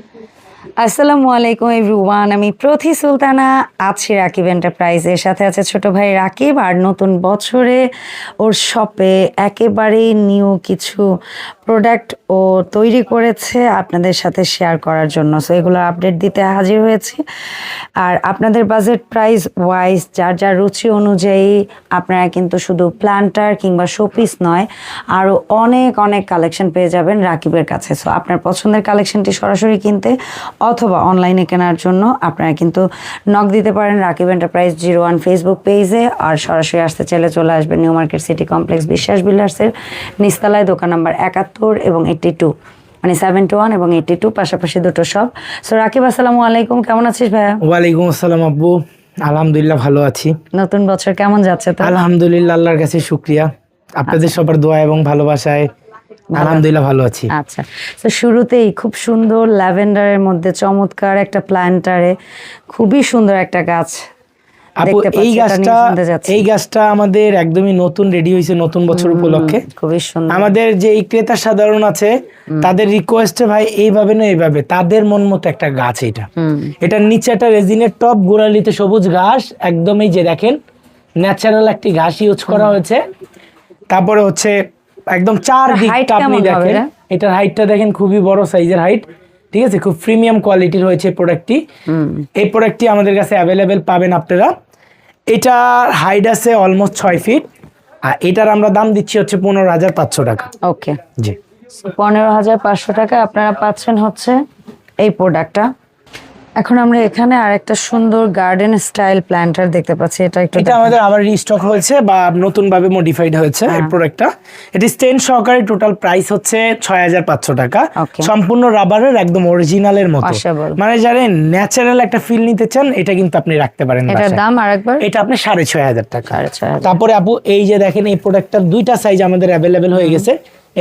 Thank you. আসসালামু আলাইকুম everyone, আমি প্রথি সুলতানা, আছি রাকিব এন্টারপ্রাইজের সাথে আছে ছোট ভাই রাকিব আর নতুন বছরে ওর শপে একেবারেই নিউ কিছু প্রোডাক্ট ও তৈরি করেছে আপনাদের সাথে শেয়ার করার জন্য। সো এগুলো আপডেট দিতে হাজির হয়েছি। আর আপনাদের বাজেট প্রাইস ওয়াইজ যার যার রুচি অনুযায়ী আপনারা কিন্তু শুধু প্ল্যান্টার কিংবা শোপিস নয় আরও অনেক অনেক কালেকশন পেয়ে যাবেন রাকিবের কাছে। সো আপনার পছন্দের কালেকশনটি সরাসরি কিনতে অথবা অনলাইনে কেনার জন্য আপনারা কিন্তু নক দিতে পারেন Rakib enterprise zero one Facebook পেজে আর সরাসরি আসতে চাইলে চলে আসবেন নিউ মার্কেট সিটি কমপ্লেক্স বিশ্বাস বিল্ডার্সের নিস্তালায় দোকান নাম্বার একাত্তর এবং এইট্টি টু মানে সেভেন টু ওয়ান এবং এইট্টি টু পাশাপাশি দুটো সব সো রাকিব আসসালামু আলাইকুম। কেমন আছিস ভাইয়া? ওয়ালাইকুম আসসালাম আব্বু। আলহামদুলিল্লাহ ভালো আছি। নতুন বছর কেমন যাচ্ছে তো আলহামদুলিল্লাহ আল্লাহর কাছে শুক্রিয়া। আপনাদের সবার দোয়া এবং ভালোবাসায় আলহামদুলিল্লাহ ভালো আছি। আচ্ছা তো শুরুতেই খুব সুন্দর ল্যাভেন্ডারের মধ্যে চমৎকার একটা প্ল্যান্টারে খুবই সুন্দর একটা গাছ এই গাছটা। এই গাছটা আমাদের একদমই নতুন রেডি হয়েছে নতুন বছর উপলক্ষে। খুবই সুন্দর। আমাদের যে এই ক্রেতা সাধারণ আছে তাদের রিকোয়েস্টে ভাই এইভাবে না এইভাবে। তাদের মন মতো একটা গাছ এটা। এটার নিচে একটা রেজিনের টপ গোড়ালিতে সবুজ ঘাস একদমই যে দেখেন ন্যাচারাল একটি ঘাস ইউজ করা হয়েছে। তারপরে হচ্ছে একদম চার দিকটা আপনি দেখেন এটার হাইটটা দেখেন খুবই বড় সাইজের হাইট ঠিক আছে? খুব প্রিমিয়াম কোয়ালিটির হয়েছে প্রোডাক্টটি হুম। এই প্রোডাক্টটি আমাদের কাছে অ্যাভেলেবেল পাবেন আপনারা। এটার হাইট আছে অলমোস্ট ছয় ফিট আর এটার আমরা দাম দিচ্ছি হচ্ছে পনেরো হাজার পাঁচশো টাকা। ওকে জি। পনেরো হাজার পাঁচশো টাকা আপনারা পাচ্ছেন হচ্ছে এই প্রোডাক্টটা এখন আমরা এখানে আর একটা সুন্দর গার্ডেন স্টাইল প্ল্যান্টার দেখতে পাচ্ছি। এটা একটু এটা আমাদের আবার রিস্টক হয়েছে বা নতুন ভাবে মডিফাইড হয়েছে এই প্রোডাক্টটা এটি স্টেন সহকারে টোটাল প্রাইস হচ্ছে ছয় হাজার পাঁচশো টাকা। সম্পূর্ণ রাবারের একদম অরিজিনালের মতো। মানে জানেন ন্যাচারাল একটা ফিল নিতে চান এটা কিন্তু আপনি রাখতে পারেন এটার দাম আরেকবার? এটা আপনি সাড়ে ছয় হাজার টাকা। তারপরে আপু এই যে দেখেন এই প্রোডাক্টটার দুইটা সাইজ আমাদের অ্যাভেলেবেল হয়ে গেছে।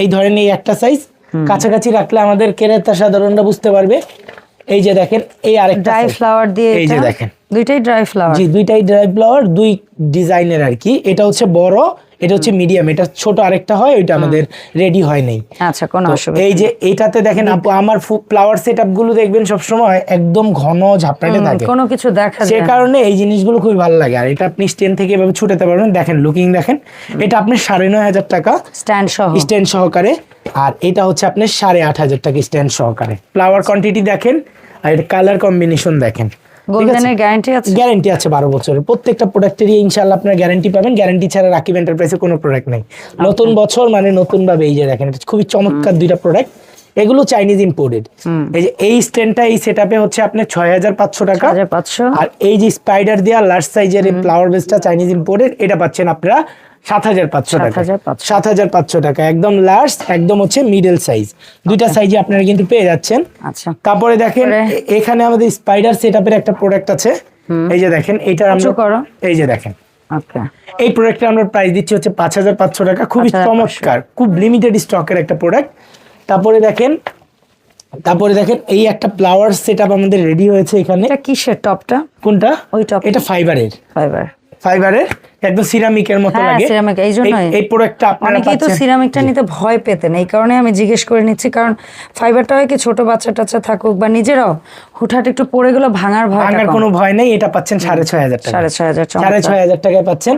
এই ধরেন এই একটা সাইজ কাছাকাছি রাখলে আমাদের ক্রেতা সাধারণরা বুঝতে পারবে এই যে দেখেন এই আরেকটা ড্রাই ফ্লাওয়ার দিয়ে এই যে দেখেন। দুইটাই ড্রাই ফ্লাওয়ার জি দুইটাই ড্রাই ফ্লাওয়ার দুই ডিজাইনের আর কি এটা হচ্ছে বড় এটা হচ্ছে মিডিয়াম এটা ছোট আরেকটা হয় ওইটা আমাদের রেডি হয় নাই। আচ্ছা কোনো অসুবিধা এই যে এইটাতে দেখেন আপু আমার ফ্লাওয়ার সেটআপগুলো দেখবেন সবসময় একদম ঘন ঝাপটাটে থাকে। কোনো কিছু দেখা যায় না। কারণে এই জিনিসগুলো খুবই ভালো লাগে। আর এটা আপনি স্ট্যান্ড থেকে এভাবে ছুটাতে পারবেন। দেখেন লুকিং দেখেন এটা আপনি সাড়ে নয় হাজার টাকা স্ট্যান্ড সহ। স্ট্যান্ড সহকারে। আর এটা হচ্ছে আপনি সাড়ে আট হাজার টাকা স্ট্যান্ড সহকারে। ফ্লাওয়ার কোয়ান্টিটি দেখেন আর এটা কালার কম্বিনেশন দেখেন। গোল্ডেনের গ্যারান্টি আছে? গ্যারান্টি আছে বারো বছরের। প্রত্যেকটা প্রোডাক্টেরই ইনশাল্লাহ আপনার গ্যারান্টি পাবেন। গ্যারান্টি ছাড়া রাকিব এন্টারপ্রাইজে কোনো প্রোডাক্ট নেই। নতুন বছর মানে নতুন ভাবে এই যে দেখেন এটা খুবই চমৎকার দুইটা প্রোডাক্ট এগুলো চাইনিজ ইম্পোর্টেড এই যে এই স্ট্যান্ডটা এই সেটআপে হচ্ছে আপনার ছয় হাজার পাঁচশো টাকা। হাজার পাঁচশো। আর এই যে স্পাইডার দেওয়া লার্জ সাইজের এই ফ্লাওয়ার বেসটা চাইনিজ ইম্পোর্টেড এটা পাচ্ছেন আপনারা সাত হাজার পাঁচশো টাকা। সাত হাজার পাঁচশো। টাকা। একদম লার্জ একদম হচ্ছে মিডল সাইজ দুইটা সাইজে আপনারা কিন্তু পেয়ে যাচ্ছেন। আচ্ছা। তারপরে দেখেন এখানে আমাদের স্পাইডার সেটআপের একটা প্রোডাক্ট আছে। এই যে দেখেন এটা আমরা এই যে দেখেন। এই প্রোডাক্টটা আমরা প্রাইস দিচ্ছি হচ্ছে পাঁচ হাজার পাঁচশো টাকা। খুবই 5,500 চমৎকার খুব লিমিটেড স্টকের একটা প্রোডাক্ট তারপরে দেখেন তারপরে দেখেন এই একটা ফ্লাওয়ার সেটআপ আমাদের রেডি হয়েছে এখানে। এটা কিসের টপটা কোনটা? ওই টপ এটা ফাইবারের ফাইবার ফাইবারের একদম সিরামিকের মতো হ্যাঁ, লাগে। ceramic, এই জন্যই। এই প্রোডাক্টটা আপনারা অনেকেই তো সিরামিকটা নিতে ভয় পেতেন এই কারণে আমি জিজ্ঞেস করে নিচ্ছি কারণ ফাইবারটা হয় কি ছোট বাচ্চা টাচ্চা থাকুক বা নিজেরাও হুটহাট একটু পড়ে গেলো ভাঙার ভয়টা ভাঙার। কোনো ভয় নেই এটা পাচ্ছেন সাড়ে ছয় হাজার টাকা সাড়ে ছয় হাজার সাড়ে। ছয় হাজার টাকায় পাচ্ছেন।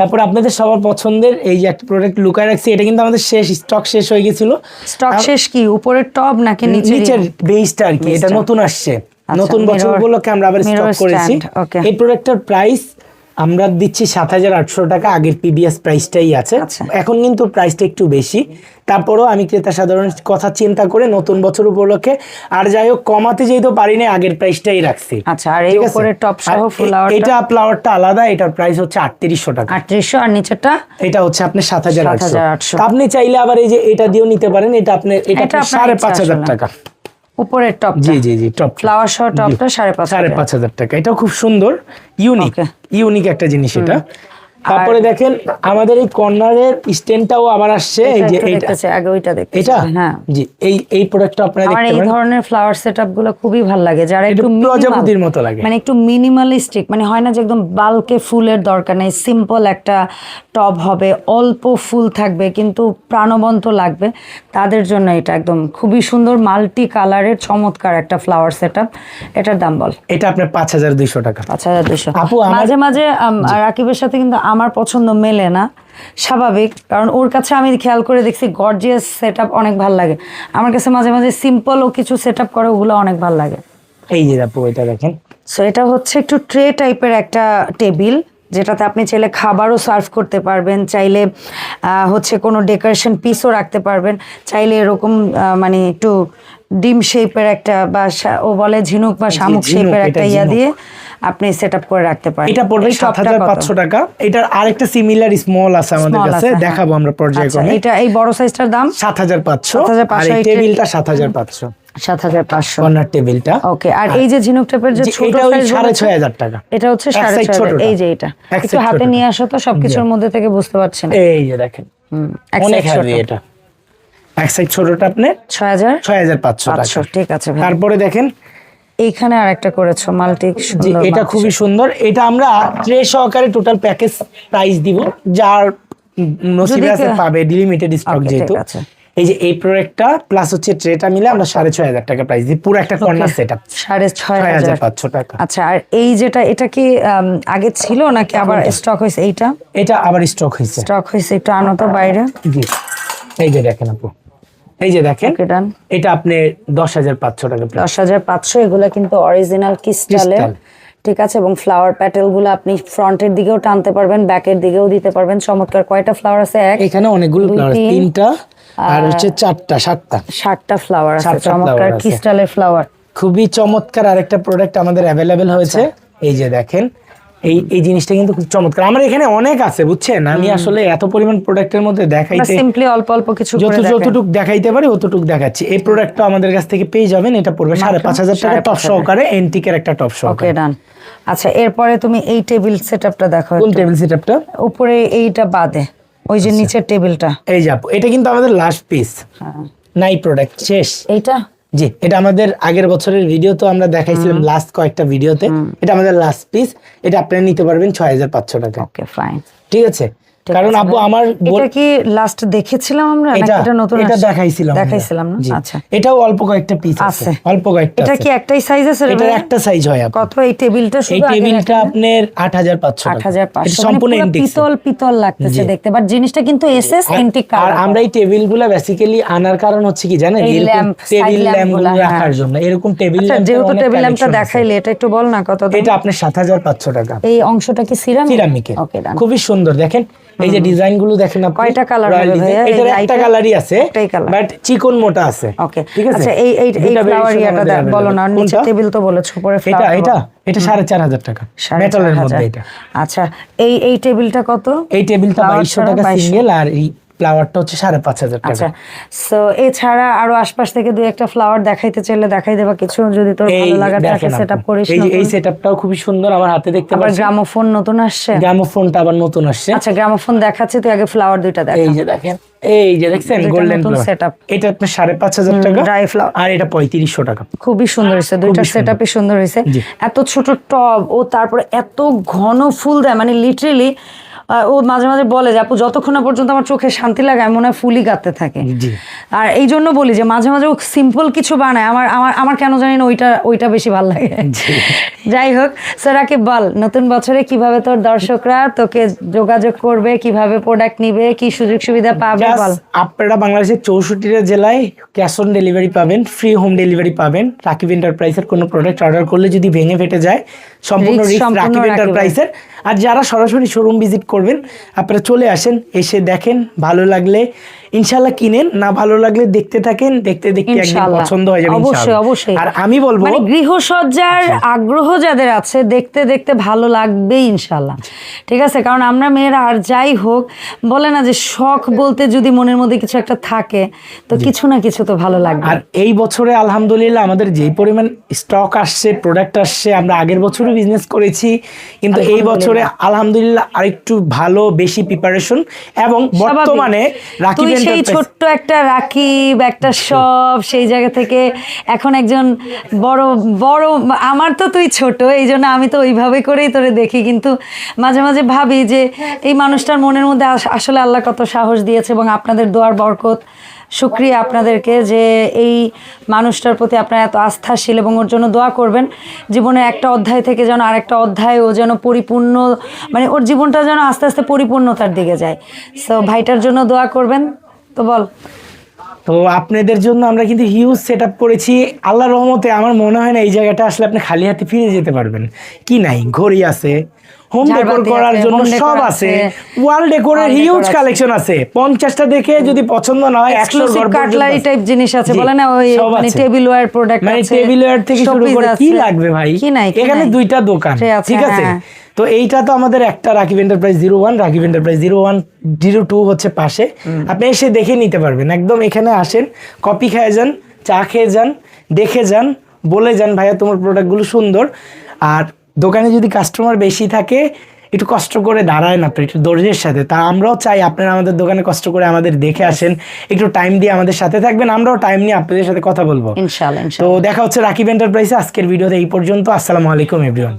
তারপর আপনাদের সবার পছন্দের এই যে একটা প্রোডাক্ট লুকায় রাখছি এটা কিন্তু আমাদের শেষ স্টক শেষ হয়ে গেছিল। স্টক শেষ কি? উপরের টপ নাকি নিচে নিচের বেসটা আর কি এটা নতুন আসছে। আচ্ছা, নতুন বছর উপলক্ষে আমরা আবার স্টক করেছি। এই প্রোডাক্টটার প্রাইস আমরা দিচ্ছি সাত হাজার আটশো টাকা আগের পিবিএস প্রাইসটাই আছে। আচ্ছা। এখন কিন্তু প্রাইসটা একটু বেশি। তারপরেও আমি ক্রেতা সাধারণ কথা চিন্তা করে নতুন বছর উপলক্ষে আর যাই হোক কমাতে যেহেতু পারি না আগের প্রাইসটাই রাখছি। আচ্ছা আর এই ঠিক টপ সহ ফ্লাওয়ার এটা ফ্লাওয়ারটা আলাদা এটার প্রাইস হচ্ছে আটত্রিশশো টাকা। আটত্রিশশো আর নিচেরটা? এটা হচ্ছে আপনার সাত হাজার আটশো। 7,800 আপনি চাইলে আবার এই যে এটা দিয়েও নিতে পারেন এটা আপনার এটা এটা আপনার আপনার সাড়ে ইচ্ছা পাঁচ হাজার আসলে। টাকা। উপরের টপ জি জি জি টপ ফ্লাওয়ার সহ টপটা সাড়ে পাঁচ সাড়ে। পাঁচ হাজার টাকা। এটাও খুব সুন্দর ইউনিক. ইউনিক একটা জিনিস এটা। তারপরে দেখেন আমাদের এই কর্নারের স্ট্যান্ডটাও আবার আসছে এই যে আগে ওইটা দেখতে এটা? হ্যাঁ। জি এই এই প্রোডাক্টটা আপনারা আমার দেখতে এই ধরনের ফ্লাওয়ার সেটআপগুলো খুবই ভালো লাগে যারা একটু প্রজাপতির মতো লাগে। মানে একটু মিনিমালিস্টিক মানে হয় না যে একদম বালকে ফুলের দরকার নেই সিম্পল একটা টব হবে অল্প ফুল থাকবে কিন্তু প্রাণবন্ত লাগবে। তাদের জন্য এটা একদম খুবই সুন্দর মাল্টি কালারের চমৎকার একটা ফ্লাওয়ার সেটআপ এটার দাম বল। এটা আপনার পাঁচ হাজার দুইশো টাকা। পাঁচ হাজার দুশো আপু, মাঝে মাঝে রাকিবের সাথে কিন্তু আমার পছন্দ মেলে না স্বাভাবিক। কারণ ওর কাছে আমি খেয়াল করে দেখছি গর্জিয়াস সেট অনেক ভালো লাগে। আমার কাছে মাঝে মাঝে সিম্পল ও কিছু সেট আপ করে ওগুলো অনেক ভালো লাগে। এই যে আপু এটা দেখেন। সো এটা হচ্ছে একটু ট্রে টাইপের একটা টেবিল যেটাতে আপনি চাইলে খাবারও সার্ভ করতে পারবেন চাইলে আহ, হচ্ছে কোনো ডেকোরেশন পিসও রাখতে পারবেন চাইলে এরকম মানে একটু ডিম শেপের একটা বা ও বলে ঝিনুক বা শামুক শেপের একটা ইয়া দিয়ে আপনি সেট আপ করে রাখতে পারেন। এটা পড়বে সাত হাজার পাঁচশো টাকা। এটার আরেকটা সিমিলার স্মল আছে আমাদের কাছে। হ্যাঁ। দেখাবো আমরা আচ্ছা পর্যায়ক্রমে এটা এই বড় সাইজটার দাম? সাত হাজার পাঁচশো। আর এই টেবিলটা সাত হাজার পাঁচশো। সাত হাজার পাঁচশো। কর্নার টেবিলটা ওকে আর এই যে ঝিনুক যে ছোট সাড়ে ছয় হাজার টাকা। এটা হচ্ছে সাড়ে ছয় এই যে এটা। একটু হাতে নিয়ে আসো তো সবকিছুর মধ্যে থেকে বুঝতে পারছি না এই যে দেখেন। অনেক এটা। এক সাইড ছোটটা আপনি ছয় হাজার? ছয় হাজার পাঁচশো পাঁচশো টাকা। ঠিক আছে তারপরে দেখেন এইখানে আর একটা করেছ মাল্টি এটা খুবই সুন্দর। এটা আমরা ট্রে সহকারে টোটাল প্যাকেজ প্রাইস দিব যার উম নসিবে আছে পাবে লিমিটেড স্টক যেহেতু। এই যে এই প্রোডাক্টটা প্লাস হচ্ছে ট্রেটা মিলে আমরা সাড়ে ছয় হাজার টাকা প্রাইস দিই। পুরো একটা কর্নার সেট আপ সাড়ে ছয় হাজার পাঁচশো টাকা। আচ্ছা আর এই যেটা এটা কি আগে ছিল নাকি আবার স্টক হয়েছে এইটা? এটা আবার স্টক হয়েছে। স্টক হয়েছে একটু আনো তো বাইরে। জি। এই যে দেখেন আপু। এই যে দেখেন এটা আপনি দশ হাজার পাঁচশো টাকা। দশ হাজার পাঁচশো এগুলো কিন্তু অরিজিনাল ক্রিস্টালের ঠিক আছে এবং ফ্লাওয়ার প্যাটেলগুলো আপনি ফ্রন্টের দিকেও টানতে পারবেন ব্যাকের দিকেও দিতে পারবেন। চমৎকার কয়টা ফ্লাওয়ার আছে? এক এখানে অনেকগুলো ফ্লাওয়ার তিনটা আর হচ্ছে চারটা সাতটা। সাতটা ফ্লাওয়ার আছে চমৎকার ক্রিস্টালের ফ্লাওয়ার খুবই চমৎকার আরেকটা প্রোডাক্ট আমাদের অ্যাভেলেবেল হয়েছে। আচ্ছা। এই যে দেখেন এই এই জিনিসটা কিন্তু খুব চমৎকার। আমার এখানে অনেক আছে বুঝছেন? আমি আসলে এত পরিমাণ প্রোডাক্টের মধ্যে দেখাইতে সিম্পলি অল্প অল্প কিছু যত। যতটুক দেখাইতে পারি অতটুক দেখাচ্ছি। এই প্রোডাক্টটা আমাদের কাছ থেকে পেয়ে যাবেন এটা পড়বে সাড়ে পাঁচ হাজার টাকা টপ সহকারে এন্টিকের একটা টপ সহকারে। ডান আচ্ছা এরপরে তুমি এই টেবিল সেটআপটা দেখো কোন। টেবিল সেটআপটা উপরে এইটা বাদে ওই আচ্ছা। যে নিচের টেবিলটা এই যে আপু, এটা কিন্তু আমাদের লাস্ট পিস। নাই প্রোডাক্ট শেষ। এইটা? জি এটা আমাদের আগের বছরের ভিডিও তো আমরা দেখাইছিলাম লাস্ট কয়েকটা ভিডিওতে এটা আমাদের লাস্ট পিস এটা আপনারা নিতে পারবেন ছয় হাজার পাঁচশো টাকা। ওকে ফাইন ঠিক আছে? কারণ আপু আমার এটা কি লাস্ট দেখেছিলাম আমরা এটা এটা নতুন এটা? দেখাইছিলাম দেখাইছিলাম না? আচ্ছা। এটাও অল্প কয়েকটা পিস আছে। অল্প কয়েকটা এটা কি একটাই সাইজ আছে এটা একটা সাইজ হয় কত? এই টেবিলটা শুধু এই টেবিলটা আপনার আট হাজার পাঁচশো আট সম্পূর্ণ মানে antiques এর। পিতল পিতল লাগতেছে দেখতে। বাট জিনিসটা কিন্তু এসএস এন্টিক আর আমরা এই টেবিলগুলা বেসিক্যালি আনার কারণ হচ্ছে কি জানেন? এই টেবিল lamp ল্যাম্প হ্যাঁ। রাখার জন্য। এরকম টেবিল আচ্ছা যেহেতু টেবিল ল্যাম্পটা দেখাইলে এটা একটু বল না কত এটা আপনার সাত হাজার পাঁচশো টাকা। এই অংশটা কি সিরামিক সিরামিকের খুবই সুন্দর। দেখেন এই যে ডিজাইনগুলো দেখেন আপনি। কয়টা কালার এটার একটা কালারই আছে বাট চিকন মোটা আছে। ওকে ঠিক আছে? আচ্ছা এই এই এই ফ্লাওয়ার ইয়াটা দেখ- বলো না নিচে টেবিল তো বলেছ উপরে এটা এটা এটা সাড়ে চার হাজার টাকা। মেটালের। মধ্যে এটা। আচ্ছা এই এই টেবিলটা কত? এই টেবিলটা বাইশশো টাকা সিঙ্গেল আর এই ফ্লাওয়ারটা হচ্ছে সাড়ে পাঁচ হাজার আচ্ছা টাকা সো এছাড়া আরও আশপাশ থেকে দুই একটা ফ্লাওয়ার দেখাইতে চাইলে দেখাই দেবা কিছু যদি তোর ভালো লাগা থাকে দেখেন সেট আপ আপু। করিস এই এই সেটআপটাও খুবই সুন্দর আমার হাতে দেখতে আবার গ্রামোফোন নতুন আসছে? গ্রামোফোনটা আবার নতুন আসছে। আচ্ছা গ্রামোফোন দেখাচ্ছে তুই আগে ফ্লাওয়ার দুইটা দেখ। এই যে দেখেন এই যে দেখছেন দুইটা গোল্ডেন setup। এটা আপনার সাড়ে পাঁচ হাজার টাকা dry flower। আর এটা পঁয়ত্রিশশো টাকা। খুবই সুন্দর হয়েছে সুন্দর। সেটআপই সুন্দর হয়েছে। এত ছোট টব ও তারপরে এত ঘন ফুল দেয় মানে লিটারেলি ও মাঝে মাঝে বলে যে আপু যতক্ষণ না পর্যন্ত আমার চোখে শান্তি লাগে আমি মনে হয় ফুলই গাতে থাকে। আর এই জন্য বলি যে মাঝে মাঝে ও সিম্পল কিছু বানায়। আমার আমার আমার কেন জানি না ওইটা ওইটা বেশি ভালো লাগে। যাই হোক স্যারাকে বল নতুন বছরে কীভাবে তোর দর্শকরা তোকে যোগাযোগ করবে কীভাবে প্রোডাক্ট নিবে কি সুযোগ সুবিধা পাবে বল। আপনারা বাংলাদেশের চৌষট্টিটা জেলায় ক্যাশ অন ডেলিভারি পাবেন ফ্রি হোম ডেলিভারি পাবেন। রাকিব এন্টারপ্রাইজের কোনো প্রোডাক্ট অর্ডার করলে যদি ভেঙে ফেটে যায় সম্পূর্ণ রিস্ক রাকিব এন্টারপ্রাইজের আর যারা সরাসরি শোরুম ভিজিট করবেন। আপনারা চলে আসেন এসে দেখেন ভালো লাগলে ইনশাল্লাহ কিনেন না ভালো লাগলে দেখতে থাকেন দেখতে দেখতে একদিন পছন্দ হয়ে যাবে অবশ্যই অবশ্যই। আর আমি বলব মানে গৃহসজ্জার আগ্রহ যাদের আছে দেখতে দেখতে ভালো লাগবে ইনশাল্লাহ ঠিক আছে কারণ আমরা মেয়েরা আর যাই হোক বলে না যে শখ বলতে যদি মনের মধ্যে কিছু একটা থাকে তো কিছু না কিছু তো ভালো লাগবে। আর এই বছরে আলহামদুলিল্লাহ আমাদের যে পরিমাণ স্টক আসছে প্রোডাক্ট আসছে আমরা আগের বছরও বিজনেস করেছি কিন্তু এই বছরে আলহামদুলিল্লাহ আরেকটু ভালো বেশি প্রিপারেশন এবং বর্তমানে তুই সেই ছোট্ট একটা রাকিব একটা সব সেই জায়গা থেকে এখন একজন বড় বড় আমার তো তুই ছোট এই জন্য আমি তো ওইভাবে করেই তোরে দেখি। কিন্তু মাঝে মাঝে ভাবি যে এই মানুষটার মনের মধ্যে আস- আসলে আল্লাহ কত সাহস দিয়েছে এবং আপনাদের দোয়ার বরকত। শুক্রিয়া আপনাদেরকে যে এই মানুষটার প্রতি আপনারা এত আস্থাশীল এবং ওর জন্য দোয়া করবেন। জীবনের একটা অধ্যায় থেকে যেন আরেকটা অধ্যায় ও যেন পরিপূর্ণ মানে ওর জীবনটা যেন আস্তে আস্তে পরিপূর্ণতার দিকে যায়। সো ভাইটার জন্য দোয়া করবেন। তো বল। তো আপনাদের জন্য আমরা কিন্তু হিউজ সেট করেছি। আল্লাহ রহমতে আমার মনে হয় না এই জায়গাটা আসলে আপনি খালি হাতে ফিরে যেতে পারবেন। কি নাই? ঘড়ি আছে। হোম ডেকোর করার জন্য সব আছে, ওয়াল ডেকোরের হিউজ কালেকশন আছে। পঞ্চাশটা দেখে যদি পছন্দ না হয় একশো কাটলারি টাইপ জিনিস আছে। বলে না ওই মানে টেবিল ওয়্যার প্রোডাক্ট মানে টেবিল ওয়্যার থেকে শুরু করে কি লাগবে ভাই? এখানে দুইটা দোকান ঠিক আছে? হ্যাঁ। তো এইটা তো আমাদের একটা Rakib enterprise zero one Rakib enterprise zero one zero two হচ্ছে পাশে। আপনি এসে দেখে নিতে পারবেন। একদম এখানে আসেন কপি খেয়ে যান চা খেয়ে যান দেখে যান বলে যান ভাইয়া তোমার প্রোডাক্টগুলো সুন্দর। আর দোকানে যদি কাস্টমার বেশি থাকে একটু কষ্ট করে দাঁড়ায় না একটু ধৈর্যের সাথে। তা আমরাও চাই আপনারা আমাদের দোকানে কষ্ট করে আমাদের দেখে আসেন একটু টাইম দিয়ে আমাদের সাথে থাকবেন আমরাও টাইম নিয়ে আপনাদের সাথে কথা বলব। তো দেখা হচ্ছে রাকিব এন্টারপ্রাইজে আজকের ভিডিওতে এই পর্যন্ত। আসসালামু আলাইকুম এভরিওয়ান